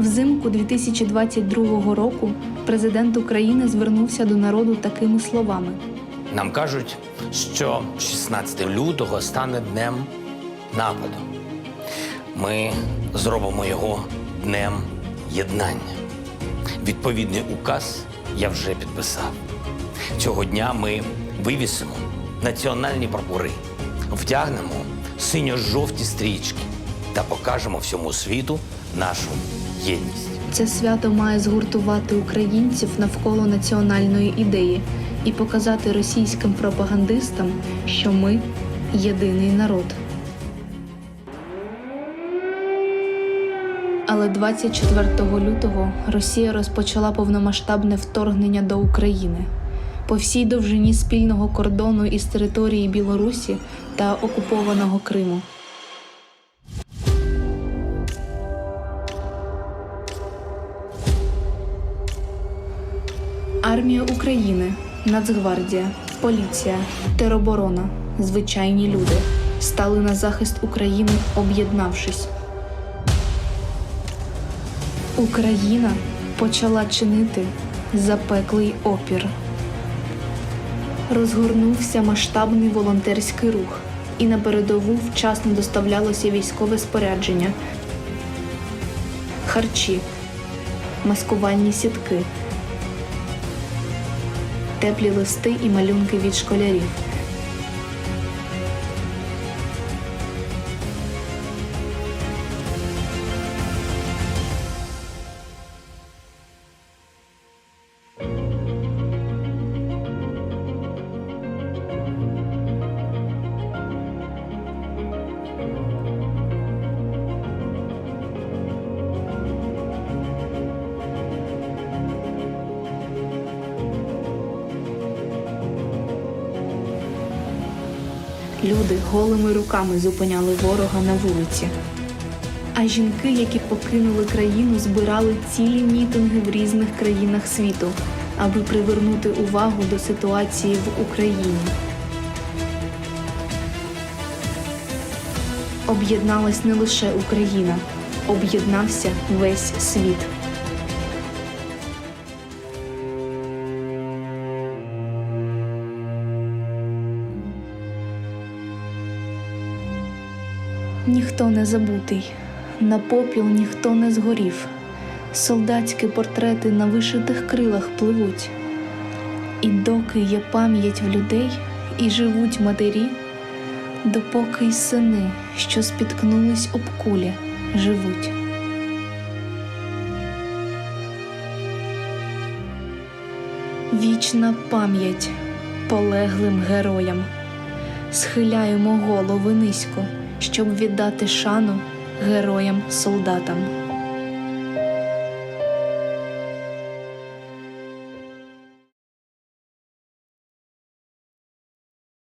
Взимку 2022 року президент України звернувся до народу такими словами: Нам кажуть, що 16 лютого стане днем нападу. Ми зробимо його днем єднання. Відповідний указ я вже підписав. Цього дня ми вивісимо національні прапори, вдягнемо синьо-жовті стрічки та покажемо всьому світу нашу єдність. це свято має згуртувати українців навколо національної ідеї і показати російським пропагандистам, що ми єдиний народ. Але 24 лютого Росія розпочала повномасштабне вторгнення до України. По всій довжині спільного кордону із території Білорусі та окупованого Криму. Армія України, Нацгвардія, поліція, тероборона, звичайні люди стали на захист України, об'єднавшись. Україна почала чинити запеклий опір. Розгорнувся масштабний волонтерський рух, і на передову вчасно доставлялося військове спорядження, харчі, маскувальні сітки, теплі листи і малюнки від школярів. Люди голими руками зупиняли ворога на вулиці. А жінки, які покинули країну, збирали цілі мітинги в різних країнах світу, аби привернути увагу до ситуації в Україні. Об'єдналась не лише Україна, об'єднався весь світ. Ніхто не забутий, на попіл ніхто не згорів. Солдатські портрети на вишитих крилах пливуть. І доки є пам'ять в людей і живуть матері, допоки й сини, що спіткнулись об кулі, живуть. Вічна пам'ять полеглим героям. Схиляємо голови низько, щоб віддати шану героям-солдатам.